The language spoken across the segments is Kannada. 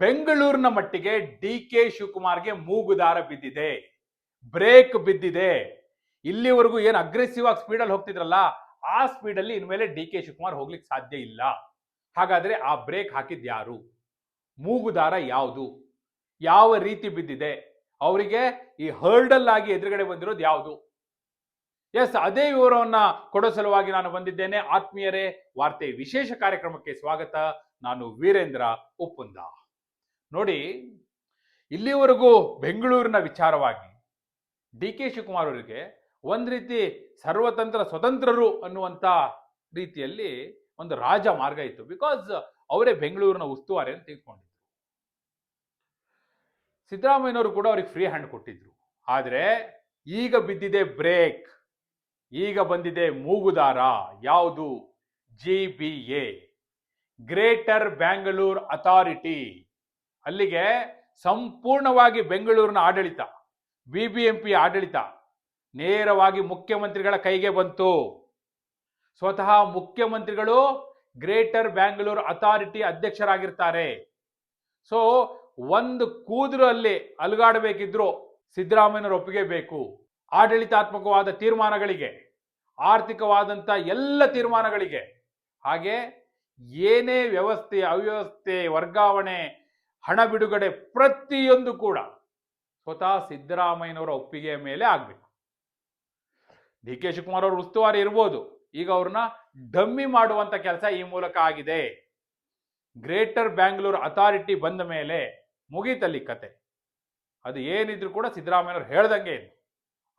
ಬೆಂಗಳೂರಿನ ಮಟ್ಟಿಗೆ ಡಿ ಕೆ ಶಿವಕುಮಾರ್ಗೆ ಮೂಗುದಾರ ಬಿದ್ದಿದೆ. ಬ್ರೇಕ್ ಬಿದ್ದಿದೆ. ಇಲ್ಲಿವರೆಗೂ ಏನು ಅಗ್ರೆಸಿವ್ ಆಗಿ ಸ್ಪೀಡಲ್ಲಿ ಹೋಗ್ತಿದ್ರಲ್ಲ, ಆ ಸ್ಪೀಡಲ್ಲಿ ಇನ್ಮೇಲೆ ಡಿ ಕೆ ಶಿವಕುಮಾರ್ ಹೋಗ್ಲಿಕ್ಕೆ ಸಾಧ್ಯ ಇಲ್ಲ. ಹಾಗಾದ್ರೆ ಆ ಬ್ರೇಕ್ ಹಾಕಿದ್ ಯಾರು? ಮೂಗುದಾರ ಯಾವುದು? ಯಾವ ರೀತಿ ಬಿದ್ದಿದೆ? ಅವರಿಗೆ ಈ ಹರ್ಡಲ್ ಆಗಿ ಎದುರುಗಡೆ ಬಂದಿರೋದು ಯಾವುದು? ಎಸ್ ಅದೇ ವಿವರವನ್ನ ಕೊಡೋ ಸಲುವಾಗಿ ನಾನು ಬಂದಿದ್ದೇನೆ. ಆತ್ಮೀಯರೇ, ವಾರ್ತೆ ವಿಶೇಷ ಕಾರ್ಯಕ್ರಮಕ್ಕೆ ಸ್ವಾಗತ. ನಾನು ವೀರೇಂದ್ರ ಉಪ್ಪುಂದ ನೋಡಿ, ಇಲ್ಲಿವರೆಗೂ ಬೆಂಗಳೂರಿನ ವಿಚಾರವಾಗಿ ಡಿ ಕೆ ಶಿವಕುಮಾರ್ ಅವರಿಗೆ ಒಂದು ರೀತಿ ಸರ್ವತಂತ್ರ ಸ್ವತಂತ್ರರು ಅನ್ನುವಂಥ ರೀತಿಯಲ್ಲಿ ಒಂದು ರಾಜ ಮಾರ್ಗ ಇತ್ತು. ಬಿಕಾಸ್ ಅವರೇ ಬೆಂಗಳೂರಿನ ಉಸ್ತುವಾರಿಯನ್ನು ತೆಗೆದುಕೊಂಡಿದ್ರು ಸಿದ್ದರಾಮಯ್ಯನವರು ಕೂಡ ಅವ್ರಿಗೆ ಫ್ರೀ ಹ್ಯಾಂಡ್ ಕೊಟ್ಟಿದ್ರು. ಆದರೆ ಈಗ ಬಿದ್ದಿದೆ ಬ್ರೇಕ್ ಈಗ ಬಂದಿದೆ ಮೂಗುದಾರ. ಯಾವುದು? G B A greater Bangalore authority ಅಲ್ಲಿಗೆ ಸಂಪೂರ್ಣವಾಗಿ ಬೆಂಗಳೂರಿನ ಆಡಳಿತ ಬಿ ಬಿ ಎಂ ಪಿ ಆಡಳಿತ ನೇರವಾಗಿ ಮುಖ್ಯಮಂತ್ರಿಗಳ ಕೈಗೆ ಬಂತು. ಸ್ವತಃ ಮುಖ್ಯಮಂತ್ರಿಗಳು ಗ್ರೇಟರ್ ಬ್ಯಾಂಗ್ಳೂರ್ ಅಥಾರಿಟಿ ಅಧ್ಯಕ್ಷರಾಗಿರ್ತಾರೆ. ಸೊ, ಒಂದು ಕೂದಲು ಅಲ್ಲಿ ಅಲುಗಾಡಬೇಕಿದ್ರು ಸಿದ್ದರಾಮಯ್ಯನವರ ಒಪ್ಪಿಗೆ ಬೇಕು. ಆಡಳಿತಾತ್ಮಕವಾದ ತೀರ್ಮಾನಗಳಿಗೆ, ಆರ್ಥಿಕವಾದಂಥ ಎಲ್ಲ ತೀರ್ಮಾನಗಳಿಗೆ. ಹಾಗೆ ಏನೇ ವ್ಯವಸ್ಥೆ, ಅವ್ಯವಸ್ಥೆ, ವರ್ಗಾವಣೆ ಹಣ ಬಿಡುಗಡೆ ಪ್ರತಿಯೊಂದು ಕೂಡ ಸ್ವತಃ ಸಿದ್ದರಾಮಯ್ಯನವರ ಒಪ್ಪಿಗೆಯ ಮೇಲೆ ಆಗಬೇಕು. ಡಿ ಕೆ ಶಿವಕುಮಾರ್ ಅವರು ಉಸ್ತುವಾರಿ ಇರ್ಬೋದು. ಈಗ ಅವ್ರನ್ನ ಡಮ್ಮಿ ಮಾಡುವಂತ ಕೆಲಸ ಈ ಮೂಲಕ ಆಗಿದೆ. ಗ್ರೇಟರ್ ಬ್ಯಾಂಗ್ಳೂರ್ ಅಥಾರಿಟಿ ಬಂದ ಮೇಲೆ ಮುಗೀತಲ್ಲಿ ಕತೆ. ಅದು ಏನಿದ್ರು ಕೂಡ ಸಿದ್ದರಾಮಯ್ಯನವ್ರು ಹೇಳ್ದಂಗೆ ಇದೆ.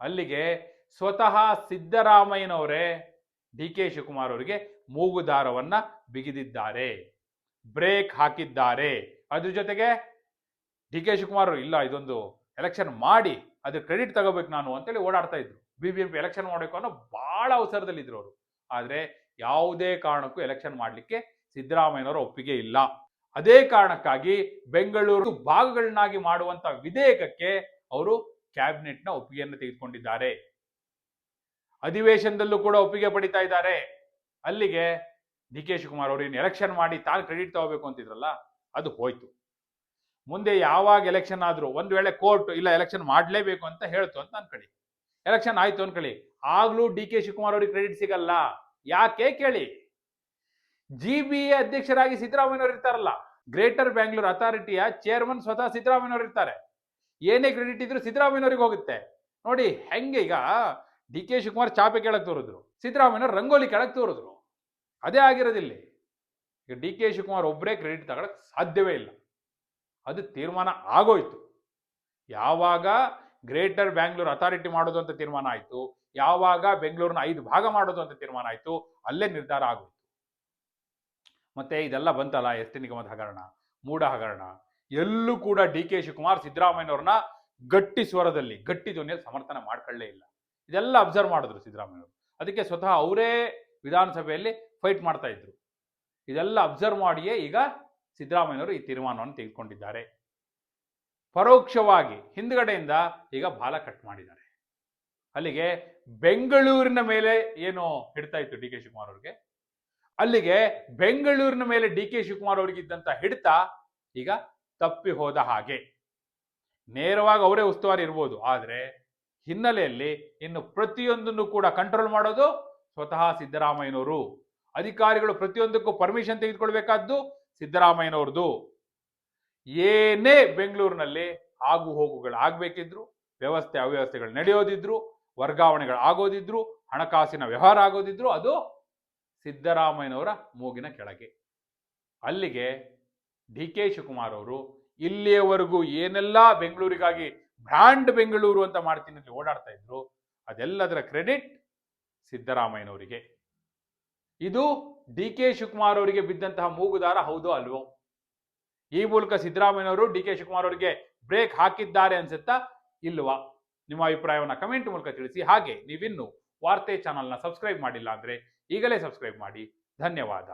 ಅಲ್ಲಿಗೆ ಸ್ವತಃ ಸಿದ್ದರಾಮಯ್ಯನವರೇ ಡಿ ಕೆ ಶಿವಕುಮಾರ್ ಅವರಿಗೆ ಮೂಗುದಾರವನ್ನ ಬಿಗಿದಿದ್ದಾರೆ. ಬ್ರೇಕ್ ಹಾಕಿದ್ದಾರೆ. ಅದ್ರ ಜೊತೆಗೆ ಡಿ ಕೆ ಶಿವಕುಮಾರ್ ಇಲ್ಲ, ಇದೊಂದು ಎಲೆಕ್ಷನ್ ಮಾಡಿ ಅದ್ರ ಕ್ರೆಡಿಟ್ ತಗೋಬೇಕು ನಾನು ಅಂತೇಳಿ ಓಡಾಡ್ತಾ ಇದ್ರು. B B M P election ಮಾಡಬೇಕು ಅನ್ನೋ ಬಹಳ ಅವಸರದಲ್ಲಿ ಇದ್ರು ಅವರು. ಆದರೆ ಯಾವುದೇ ಕಾರಣಕ್ಕೂ ಎಲೆಕ್ಷನ್ ಮಾಡಲಿಕ್ಕೆ ಸಿದ್ದರಾಮಯ್ಯನವರ ಒಪ್ಪಿಗೆ ಇಲ್ಲ. ಅದೇ ಕಾರಣಕ್ಕಾಗಿ ಬೆಂಗಳೂರು ಭಾಗಗಳನ್ನಾಗಿ ಮಾಡುವಂತ ವಿಧೇಯಕಕ್ಕೆ ಅವರು ಕ್ಯಾಬಿನೆಟ್ನ ಒಪ್ಪಿಗೆಯನ್ನು ತೆಗೆದುಕೊಂಡಿದ್ದಾರೆ. ಅಧಿವೇಶನದಲ್ಲೂ ಕೂಡ ಒಪ್ಪಿಗೆ ಪಡಿತಾ ಇದ್ದಾರೆ. ಅಲ್ಲಿಗೆ ಡಿ ಕೆ ಶಿವಕುಮಾರ್ ಅವರು ಇನ್ನು ಎಲೆಕ್ಷನ್ ಮಾಡಿ ತಾನು ಕ್ರೆಡಿಟ್ ತಗೋಬೇಕು ಅಂತಿದ್ರಲ್ಲ? ಅದು ಹೋಯ್ತು. ಮುಂದೆ ಯಾವಾಗ ಎಲೆಕ್ಷನ್ ಆದರೂ ಒಂದ್ ವೇಳೆ ಕೋರ್ಟ್ ಇಲ್ಲ ಎಲೆಕ್ಷನ್ ಮಾಡಲೇಬೇಕು ಅಂತ ಹೇಳ್ತು ಅಂತ ಅನ್ಕೊಳ್ಳಿ. ಎಲೆಕ್ಷನ್ ಆಯ್ತು ಅನ್ಕೊಳ್ಳಿ. ಆಗ್ಲೂ ಡಿ ಕೆ ಶಿವಕುಮಾರ್ ಅವ್ರಿಗೆ ಕ್ರೆಡಿಟ್ ಸಿಗಲ್ಲ. ಯಾಕೆ ಕೇಳಿ? ಜಿ ಬಿ ಎ ಅಧ್ಯಕ್ಷರಾಗಿ ಸಿದ್ದರಾಮಯ್ಯವ್ರು ಇರ್ತಾರಲ್ಲ ಗ್ರೇಟರ್ ಬ್ಯಾಂಗ್ಳೂರ್ ಅಥಾರಿಟಿಯ ಚೇರ್ಮನ್ ಸ್ವತಃ ಸಿದ್ದರಾಮಯ್ಯವ್ರು ಇರ್ತಾರೆ. ಏನೇ ಕ್ರೆಡಿಟ್ ಇದ್ರು ಸಿದ್ದರಾಮಯ್ಯವ್ರಿಗೆ ಹೋಗುತ್ತೆ. ನೋಡಿ ಹೆಂಗೆ ಈಗ ಡಿ ಕೆ ಶಿವಕುಮಾರ್ ಚಾಪೆ ಕೆಳಗೆ ತೋರಿದ್ರು ಸಿದ್ದರಾಮಯ್ಯವ್ರು ರಂಗೋಲಿ ಕೆಳಗೆ ತೋರಿದ್ರು. ಅದೇ ಆಗಿರೋದಿಲ್ಲಿ. ಡಿ ಕೆ ಶಿವಕುಮಾರ್ ಒಬ್ಬರೇ ಕ್ರೆಡಿಟ್ ತಗೊಳಕ್ ಸಾಧ್ಯವೇ ಇಲ್ಲ. ಅದು ತೀರ್ಮಾನ ಆಗೋಯ್ತು. ಯಾವಾಗ ಗ್ರೇಟರ್ ಬ್ಯಾಂಗ್ಳೂರ್ ಅಥಾರಿಟಿ ಮಾಡೋದು ಅಂತ ತೀರ್ಮಾನ ಆಯ್ತು, ಯಾವಾಗ ಬೆಂಗಳೂರಿನ ಐದು ಭಾಗ ಮಾಡೋದು ಅಂತ ತೀರ್ಮಾನ ಆಯ್ತು, ಅಲ್ಲೇ ನಿರ್ಧಾರ ಆಗೋಯ್ತು. ಮತ್ತೆ ಇದೆಲ್ಲ ಬಂತಲ್ಲ, ಎಸ್ ಟಿ ನಿಗಮದ ಹಗರಣ ಮೂಡ ಹಗರಣ, ಎಲ್ಲೂ ಕೂಡ ಡಿ ಕೆ ಶಿವಕುಮಾರ್ ಸಿದ್ದರಾಮಯ್ಯನವ್ರನ್ನ ಗಟ್ಟಿ ಸ್ವರದಲ್ಲಿ, ಗಟ್ಟಿ ಧ್ವನಿಯಲ್ಲಿ ಸಮರ್ಥನೆ ಮಾಡ್ಕೊಳ್ಳೇ ಇಲ್ಲ. ಇದೆಲ್ಲ ಅಬ್ಸರ್ವ್ ಮಾಡಿದ್ರು ಸಿದ್ದರಾಮಯ್ಯವರು ಅದಕ್ಕೆ ಸ್ವತಃ ಅವರೇ ವಿಧಾನಸಭೆಯಲ್ಲಿ ಫೈಟ್ ಮಾಡ್ತಾ ಇದ್ರು. ಇದೆಲ್ಲ ಅಬ್ಸರ್ವ್ ಮಾಡಿಯೇ ಈಗ ಸಿದ್ದರಾಮಯ್ಯವರು ಈ ತೀರ್ಮಾನವನ್ನು ತೆಗೆದುಕೊಂಡಿದ್ದಾರೆ. ಪರೋಕ್ಷವಾಗಿ ಹಿಂದ್ಗಡೆಯಿಂದ ಈಗ ಬಾಲ ಕಟ್ ಮಾಡಿದ್ದಾರೆ. ಅಲ್ಲಿಗೆ ಬೆಂಗಳೂರಿನ ಮೇಲೆ ಏನು ಹಿಡ್ತಾ ಇತ್ತು ಡಿ ಕೆ ಶಿವಕುಮಾರ್ ಅವ್ರಿಗೆ? ಅಲ್ಲಿಗೆ ಬೆಂಗಳೂರಿನ ಮೇಲೆ ಡಿ ಕೆ ಶಿವಕುಮಾರ್ ಅವರಿಗೆ ಇದ್ದಂತ ಹಿಡಿತ ಈಗ ತಪ್ಪಿ ಹೋದ ಹಾಗೆ. ನೇರವಾಗಿ ಅವರೇ ಉಸ್ತುವಾರಿ ಇರ್ಬೋದು, ಆದರೆ ಹಿನ್ನೆಲೆಯಲ್ಲಿ ಇನ್ನು ಪ್ರತಿಯೊಂದನ್ನು ಕೂಡ ಕಂಟ್ರೋಲ್ ಮಾಡೋದು ಸ್ವತಃ ಸಿದ್ದರಾಮಯ್ಯನವರು. ಅಧಿಕಾರಿಗಳು ಪ್ರತಿಯೊಂದಕ್ಕೂ ಪರ್ಮಿಷನ್ ತೆಗೆದುಕೊಳ್ಬೇಕಾದ್ದು ಸಿದ್ದರಾಮಯ್ಯನವ್ರದ್ದು. ಏನೇ ಬೆಂಗಳೂರಿನಲ್ಲಿ ಆಗು ಹೋಗುಗಳು ಆಗಬೇಕಿದ್ರು, ವ್ಯವಸ್ಥೆ ಅವ್ಯವಸ್ಥೆಗಳು ನಡೆಯೋದಿದ್ರು, ವರ್ಗಾವಣೆಗಳು ಆಗೋದಿದ್ರು, ಹಣಕಾಸಿನ ವ್ಯವಹಾರ ಆಗೋದಿದ್ರು, ಅದು ಸಿದ್ದರಾಮಯ್ಯನವರ ಮೂಗಿನ ಕೆಳಗೆ. ಅಲ್ಲಿಗೆ ಡಿ ಕೆ ಶಿವಕುಮಾರ್ ಅವರು, ಇಲ್ಲಿಯವರೆಗೂ ಏನೆಲ್ಲ ಬೆಂಗಳೂರಿಗಾಗಿ ಬ್ರ್ಯಾಂಡ್ ಬೆಂಗಳೂರು ಅಂತ ಮಾಡ್ತೀನಿ ಓಡಾಡ್ತಾ ಇದ್ರು, ಅದೆಲ್ಲದರ ಕ್ರೆಡಿಟ್ ಸಿದ್ದರಾಮಯ್ಯನವರಿಗೆ. ಇದು ಡಿ ಕೆ ಶಿವಕುಮಾರ್ ಅವರಿಗೆ ಬಿದ್ದಂತಹ ಮೂಗುದಾರ ಹೌದೋ ಅಲ್ವೋ? ಈ ಮೂಲಕ ಸಿದ್ದರಾಮಯ್ಯನವರು ಡಿ ಕೆ ಶಿವಕುಮಾರ್ ಅವರಿಗೆ ಬ್ರೇಕ್ ಹಾಕಿದ್ದಾರೆ ಅನ್ಸುತ್ತಾ ಇಲ್ವಾ? ನಿಮ್ಮ ಅಭಿಪ್ರಾಯವನ್ನು ಕಮೆಂಟ್ ಮೂಲಕ ತಿಳಿಸಿ. ಹಾಗೆ ನೀವಿನ್ನು ವಾರ್ತೆ ಚಾನಲ್ನ ಸಬ್ಸ್ಕ್ರೈಬ್ ಮಾಡಿಲ್ಲ ಅಂದ್ರೆ ಈಗಲೇ ಸಬ್ಸ್ಕ್ರೈಬ್ ಮಾಡಿ. ಧನ್ಯವಾದ.